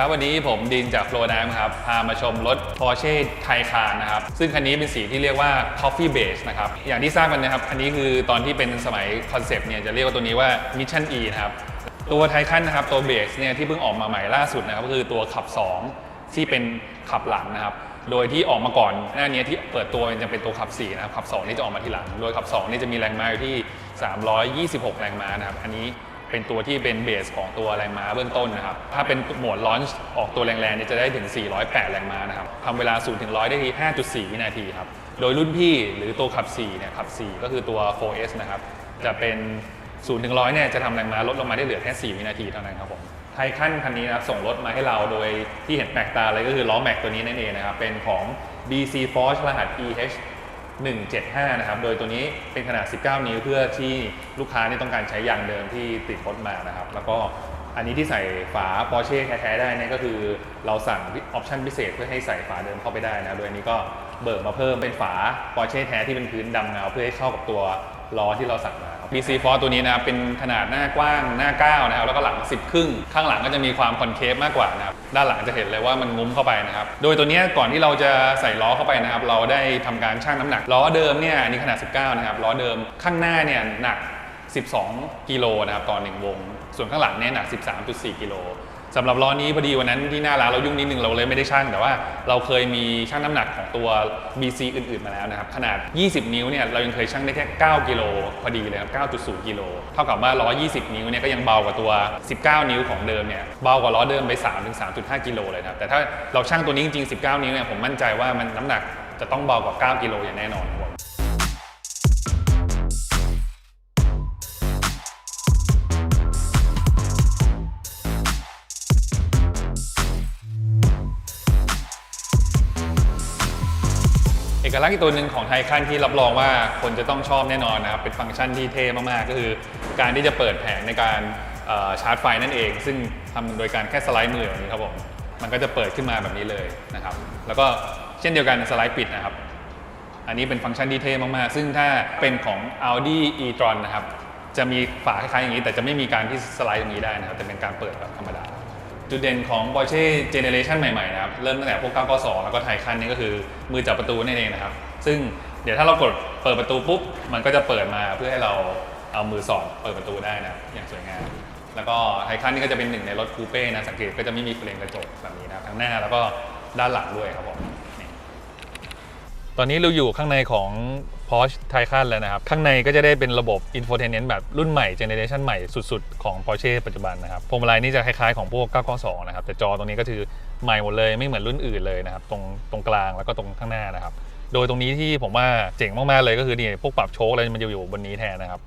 ครับ วันนี้ผมดินจากโฟลว์น้ำครับ พามาชมรถ Porsche Taycan นะครับ ซึ่งคันนี้เป็นสีที่เรียกว่า Coffee Base นะครับ อย่างที่ทราบกันนะครับอันนี้คือตอนที่เป็นสมัยคอนเซปต์เนี่ยจะเรียกว่าตัวนี้ว่า Mission E นะครับ ตัวไทคันนะครับ ตัวเบสเนี่ยที่เพิ่งออกมาใหม่ล่าสุดนะครับก็คือตัวขับ 2 ที่เป็นขับหลังนะครับโดยที่ออกมาก่อนหน้านี้ที่เปิดตัวจะเป็นตัวขับ 4 นะครับขับ 2 นี่จะออกมาทีหลัง โดยขับ 2 นี่จะมีแรงม้าอยู่ที่ 326 แรงม้านะครับ อันนี้ เป็นตัวที่เป็นเบสของตัวแรงม้าเบื้องต้นนะครับ ถ้าเป็นโหมดลอนช์ออกตัวแรงๆเนี่ยจะได้ถึง 408 แรงม้านะครับทำเวลา 0 ถึง 100 ได้ที่ 5.4 วินาทีครับ โดยรุ่นพี่หรือตัวขับ 4 เนี่ยขับ 4 ก็คือตัว 4S นะครับ จะเป็น 0 ถึง 100 เนี่ยจะทำแรงม้าลดลงมาได้เหลือแค่ 4 วินาทีเท่านั้นครับผม ไทคันคันนี้นะครับส่งรถมาให้เราโดยที่เห็นแปลกตาเลยก็คือล้อแม็กตัวนี้นั่นเองนะครับ เป็นของ BC Force รหัส EH 175 นะครับ โดยตัวนี้เป็นขนาด 19 นิ้วเพื่อที่ลูกค้านี่ต้องการใช้ยางเดิมที่ติดรถมานะครับ แล้วก็ อันนี้ที่ใส่ฝา Porsche แท้ๆได้เนี่ยก็คือเราสั่งออปชั่นพิเศษเพื่อให้ใส่ฝาเดิมเข้าไปได้นะโดยอันนี้ก็เบิกมาเพิ่มเป็นฝา Porsche แท้ที่เป็นพื้นดำเงาเพื่อให้เข้ากับตัวล้อที่เราสั่งมา BC Force ตัวนี้นะครับเป็นขนาดหน้ากว้างหน้า9นะครับแล้วก็หลัง 10 ครึ่ง ข้างหลังก็จะมีความคอนเคฟมากกว่านะครับด้านหลังจะเห็นเลยว่ามันงุ้มเข้าไปนะครับโดยตัวนี้ก่อนที่เราจะใส่ล้อเข้าไปนะครับเราได้ทำการชั่งน้ำหนักล้อเดิมเนี่ยอันนี้ขนาด 19 นะครับล้อเดิมข้างหน้าเนี่ยหนัก 12 กิโลนะครับต่อหนึ่งวง ส่วนข้างหลังเนี่ยหนัก 13.4 กิโลสำหรับล้อนี้พอดีวันนั้นที่หน้าร้านเรายุ่งนิดนึงเราเลยไม่ได้ชั่งแต่ว่าเราเคยมีชั่งน้ำหนักของตัว BC อื่นๆมาแล้วนะครับขนาด 20 นิ้วเนี่ยเรายังเคยชั่งได้แค่ 9 กิโลพอดีเลยครับ 9.0 กิโลเท่ากับว่าล้อ 20 นิ้วเนี่ยก็ยังเบากว่าตัว 19 นิ้วของเดิมเนี่ยเบากว่าล้อเดิมไป 3-3.5 กิโลเลยนะครับแต่ถ้าเราชั่งตัวนี้จริงๆ 19 นิ้วเนี่ยผมมั่นใจว่ามันน้ำหนักจะต้องเบากว่า 9 กิโลอย่างแน่นอนครับ อกลักษณ์อีกตัวหนึ่งของไทคันที่รับรองว่าคนจะต้องชอบแน่นอนนะครับ เป็นฟังก์ชันที่เท่มาก ๆ ก็คือ การที่จะเปิดแผงในการชาร์จไฟนั่นเอง ซึ่งทำโดยการแค่สไลด์มือแบบนี้ครับผม มันก็จะเปิดขึ้นมาแบบนี้เลยนะครับ แล้วก็เช่นเดียวกันสไลด์ปิดนะครับ อันนี้เป็นฟังก์ชันที่เท่มาก ๆ ซึ่งถ้าเป็นของ Audi e-tron นะครับ จะมีฝาคล้ายๆอย่างนี้ แต่จะไม่มีการที่สไลด์ตรงนี้ได้นะครับ แต่เป็นการเปิดแบบธรรมดา จุดเด่นของ Porsche Generation ใหม่ๆนะครับ เริ่มตั้งแต่พวก 992 แล้วก็ไทคันนี่ก็คือมือจับประตูนั่นเองนะครับ ซึ่งเดี๋ยวถ้าเรากดเปิดประตูปุ๊บ มันก็จะเปิดมาเพื่อให้เราเอามือสอดเปิดประตูได้นะอย่างสวยงาม แล้วก็ไทคันนี่ก็จะเป็นหนึ่งในรถคูเป้นะ สังเกตก็จะไม่มีเฟรมกระจกแบบนี้นะครับทั้งหน้าแล้วก็ด้านหลังด้วยครับผม ตอนนี้เราอยู่ข้างในของ Porsche Taycan แล้วนะครับ ข้างในก็จะได้เป็นระบบ infotainment แบบรุ่นใหม่เจเนเรชันใหม่สุดๆ ของ Porsche ปัจจุบันนะครับพวงมาลัยนี่จะคล้ายๆของพวก 992 นะครับ แต่จอตรงนี้ก็คือใหม่หมดเลยไม่เหมือนรุ่นอื่นเลยนะครับ ตรงตรงกลางแล้วก็ตรงข้างหน้านะครับ โดยตรงนี้ที่ผมว่าเจ๋งมากๆเลยก็คือนี่พวกปรับโชคอะไรมันจะอยู่บนนี้แทนนะครับ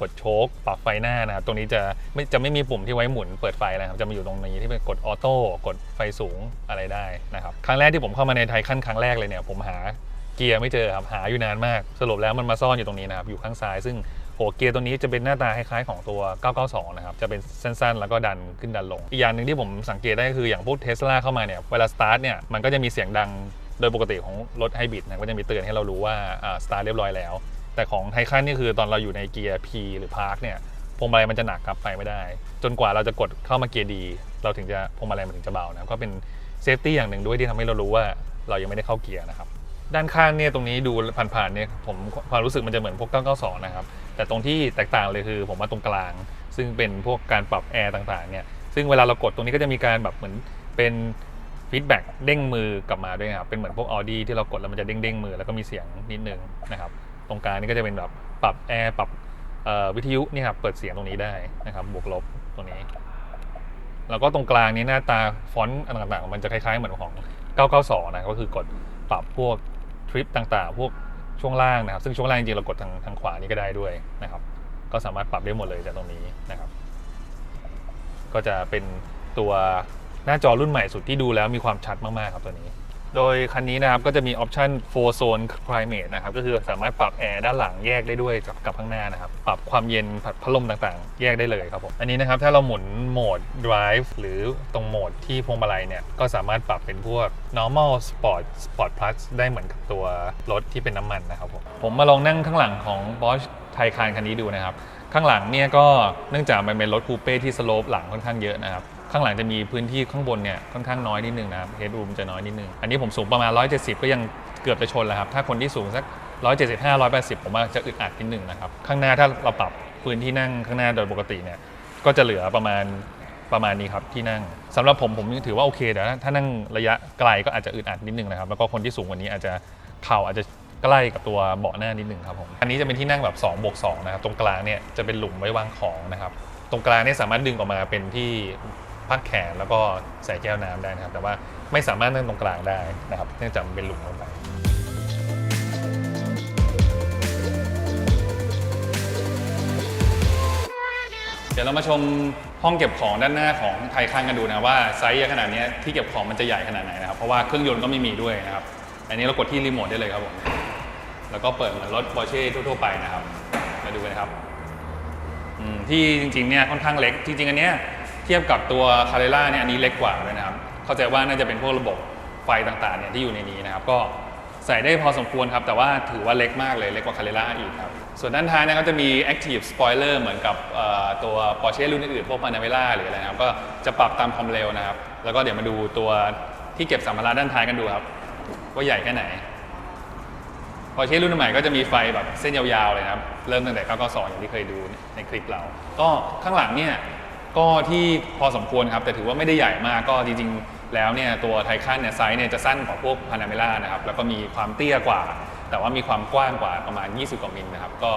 กดโชคปรับไฟหน้านะครับ ตรงนี้จะไม่จะไม่มีปุ่มที่ไว้หมุนเปิดไฟนะครับ จะมาอยู่ตรงนี้ที่เป็นกดออโต้กดไฟสูงอะไรได้นะครับ ครั้งแรกที่ผมเข้ามาในไทยขั้นครั้งแรกเลยเนี่ยผมหา เกียร์ไม่เจอครับหาอยู่นานมาก สรุปแล้วมันมาซ่อนอยู่ตรงนี้นะครับอยู่ข้างซ้าย ซึ่งโหเกียร์ตัวนี้จะเป็นหน้าตาคล้ายๆของตัว 992 นะครับ จะเป็นสั้นๆ แล้วก็ดันขึ้นดันลง อีกอย่างหนึ่งที่ผมสังเกตได้ก็คืออย่างพวกเทสลาเข้ามาเนี่ย เวลาสตาร์ทเนี่ย มันก็จะมีเสียงดังโดยปกติของรถไฮบริดนะก็จะมีเตือนให้เรารู้ว่าอ่าสตาร์ทเรียบร้อยแล้ว แต่ของไทคันนี่คือตอนเราอยู่ในเกียร์ P หรือ Park เนี่ยพวงมาลัยมันจะหนักครับไปไม่ได้ จนกว่าเราจะกดเข้ามาเกียร์ดีเราถึงจะพวงมาลัยมันถึงจะเบานะก็เป็นเซฟตี้อย่างหนึ่งด้วยที่ทำให้เรารู้ว่าเรายังไม่ได้เข้าเกียร์นะครับ ด้านข้างเนี่ยตรงนี้ดูผ่านๆเนี่ยผมความรู้สึกมันจะเหมือนพวก 992 นะครับ แต่ตรงที่แตกต่างเลยคือผมว่าตรงกลาง ซึ่งเป็นพวกการปรับแอร์ต่างๆเนี่ยซึ่งเวลาเรากดตรงนี้ก็จะมีการแบบเหมือนเป็นฟีดแบ็กเด้งมือกลับมาด้วยครับ เป็นเหมือนพวก Audi ที่เรากดแล้วมันจะเด้งเด้งมือแล้วก็มีเสียงนิดนึงนะครับ ตรงกลางนี่ก็จะเป็นแบบปรับแอร์ปรับวิทยุนี่ครับเปิดเสียงตรงนี้ได้นะครับ บวกลบตรงนี้ แล้วก็ตรงกลางนี้หน้าตาฟอนต์ต่างๆ มันจะคล้ายๆเหมือนของ 992 นะก็คือกดปรับพวก ริปต่างๆ พวกช่วงล่างนะครับ ซึ่งช่วงล่างจริงๆเรากดทางทางขวานี้ก็ได้ด้วยนะครับ ก็สามารถปรับได้หมดเลยจากตรงนี้นะครับ ก็จะเป็นตัวหน้าจอรุ่นใหม่สุดที่ดูแล้วมีความชัดมากๆครับตัวนี้ โดยคันนี้นะครับก็จะมีออปชัน4 Zone Climate นะครับก็คือสามารถปรับแอร์ด้านหลังแยกได้ด้วยกับกับข้างหน้านะครับ ปรับความเย็นผัดพัดลมต่างๆ แยกได้เลยครับผม อันนี้นะครับถ้าเราหมุนโหมด Drive หรือตรงโหมดที่พวงมาลัยเนี่ย ก็สามารถปรับเป็นพวก normal sport sport plus ได้เหมือนกับตัวรถที่เป็นน้ำมันนะครับผม ผมมาลองนั่งข้างหลังของ Bosch Taycan คันนี้ดูนะครับ ข้างหลังเนี่ยก็เนื่องจากมันเป็นรถคูเป้ที่สโลปหลังค่อนข้างเยอะนะครับ ข้างหลังจะมีพื้นที่ข้างบนเนี่ยค่อนข้างน้อยนิดนึงนะครับเฮดรูมจะน้อยนิดนึง อันนี้ผมสูงประมาณ 170 ก็ยังเกือบจะชนแล้วครับ ถ้าคนที่สูงสัก 175 180 ผมว่าจะอึดอัดนิดนึงนะครับ ข้างหน้าถ้าเราปรับพื้นที่นั่งข้างหน้าโดยปกติเนี่ยก็จะเหลือประมาณประมาณนี้ครับที่นั่งสำหรับผมผมถือว่าโอเคแต่ถ้านั่งระยะไกลก็อาจจะอึดอัดนิดนึงนะครับแล้วก็คนที่สูงกว่านี้อาจจะเข่าอาจจะใกล้กับตัวเบาะหน้านิดหนึ่งครับผมอันนี้จะเป็นที่นั่งแบบ2บวก2นะครับตรงกลางเนี่ยจะเป็นหลุมไว้วางของนะครับตรงกลางเนี่ยสามารถดึงออกมาเป็นที่ พักแขนแล้วก็ใส่แก้วน้ำได้นะครับ แต่ว่าไม่สามารถนั่งตรงกลางได้นะครับ เนื่องจากมันเป็นหลุมลงไปเดี๋ยวเรามาชมห้องเก็บของด้านหน้าของไทยคันกันดูนะว่าไซส์ขนาดนี้ที่เก็บของมันจะใหญ่ขนาดไหนนะครับเพราะว่าเครื่องยนต์ก็ไม่มีด้วยนะครับ อันนี้เรากดที่รีโมทได้เลยครับผมแล้วก็เปิดเหมือนรถ Porsche ทั่วๆไปนะครับ มาดูกันนะครับที่จริงๆเนี่ยค่อนข้างเล็กจริงๆอันเนี้ย เทียบกับตัวคา r รล่าเนี่ยอันนี้เล็กกว่าด้วยนะครับ เข้าใจว่าน่าจะเป็นพวกระบบไฟต่างๆเนี่ยที่อยู่ในนี้นะครับ ก็ใส่ได้พอสมควรครับ แต่ว่าถือว่าเล็กมากเลยเล็กกว่าคา r รล่าอีกครับ ส่วนด้านท้ายเนะก็จะมี Active Spoiler เหมือนกับตัว Porsche รุ่นอื่นๆพวก Panamera หรืออะไรนะครับ ก็จะปรับตามความเร็วนะครับ แล้วก็เดี๋ยวมาดูตัวที่เก็บสัมภาระด้านท้ายกันดูครับ ว่าใหญ่แค่ไหนพอเช่รุ่นใหม่ก็จะมีไฟแบบเส้นยาวๆเลยนะครับ เริ่มตั้งแต่ 992 อย่างที่เคยดูในคลิปเรา ก็ข้างหลังเนี่ย ก็ที่พอสมควรครับ แต่ถือว่าไม่ได้ใหญ่มากก็จริงๆ แล้วเนี่ยตัวไทคันเนี่ยไซส์เนี่ยจะสั้นกว่าพวกพานาเมล่านะครับแล้วก็มีความเตี้ยกว่า แต่ว่ามีความกว้างกว่าประมาณ 20 กว่ามิลนะครับก็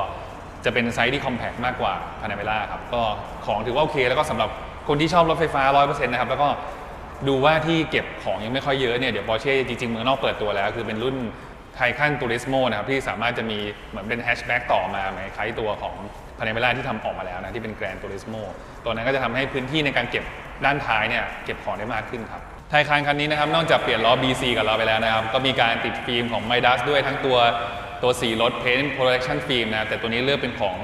จะเป็นไซส์ที่คอมแพคมากกว่าพานาเมล่าครับก็ของถือว่าโอเค แล้วก็สำหรับคนที่ชอบรถไฟฟ้า 100%นะครับแล้วก็ดูว่าที่เก็บของยังไม่ค่อยเยอะเนี่ยเดี๋ยว Porsche จริงๆเมืองนอกเปิดตัวแล้ว คือเป็นรุ่น ไทคันตูริสโมนะครับที่สามารถจะมีเหมือนเป็นแฮชแบ็กต่อมาเหมือนคล้ายตัวของพานเวล่าที่ทำออกมาแล้วนะที่เป็นแกรนตูริสโมตัวนั้นก็จะทำให้พื้นที่ในการเก็บด้านท้ายเนี่ยเก็บของได้มากขึ้นครับไทคันคันนี้นะครับนอกจากเปลี่ยนล้อ BC กับเราไปแล้วนะครับ ก็มีการติดฟิล์มของไมดัสด้วยทั้งตัวตัวสีรถเพสต์โปรเทคชั่นฟิล์มนะแต่ตัวนี้เลือกเป็นของ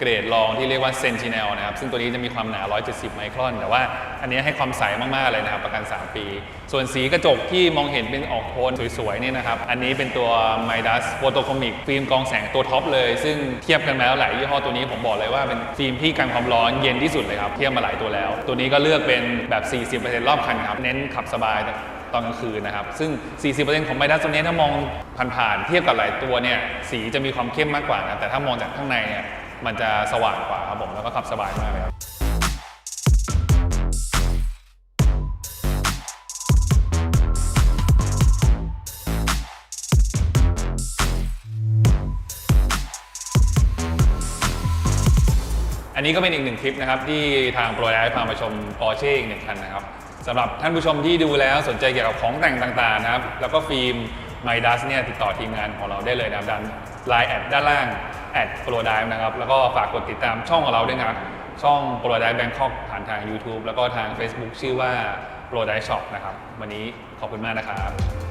เกรดรองที่เรียกว่า Sentinel นะครับ ซึ่งตัวนี้จะมีความหนา 170 ไมครอน แต่ว่าอันนี้ให้ความใสมาก ๆ เลยนะครับ ประกัน 3 ปี ส่วนสีกระจกที่มองเห็นเป็นออกโทนสวย ๆ นี่นะครับ อันนี้เป็นตัว Midas Photocomic ฟิล์มกองแสงตัวท็อปเลย ซึ่งเทียบกันมาแล้วหลายยี่ห้อตัวนี้ผมบอกเลยว่าเป็นฟิล์มที่กันความร้อนเย็นที่สุดเลยครับเทียบมาหลายตัวแล้ว ตัวนี้ก็เลือกเป็นแบบ 40%รอบคันครับเน้นขับสบายตอนกลางคืนนะครับ ซึ่ง 40%ของไมดัสตัวนี้ถ้ามองผ่านๆเทียบกับหลายตัวเนี่ยสีจะมีความเข้มมากกว่านะแต่ถ้ามองจากข้างในเนี่ย มันจะสว่างกว่าครับผมแล้วก็ขับสบายมากเลยครับอันนี้ก็เป็นอีกหนึ่งคลิปนะครับ ที่ทางโปรไลท์พามาชม Porsche อีกหนึ่งคันนะครับสำหรับท่านผู้ชมที่ดูแล้วสนใจเกี่ยวกับของแต่งต่างๆนะครับ แล้วก็ฟิล์ม Midas เนี่ยติดต่อทีมงานของเราได้เลยนะครับด้านไลน์แอดด้านล่าง แอดโปรไดนะครับ แล้วก็ฝากกดติดตามช่องของเราด้วยนะครับ ช่องโปรไดแบงคอกผ่านทาง YouTube แล้วก็ทาง Facebook ชื่อว่าโปรไดช็อปนะครับ วันนี้ขอบคุณมากนะครับ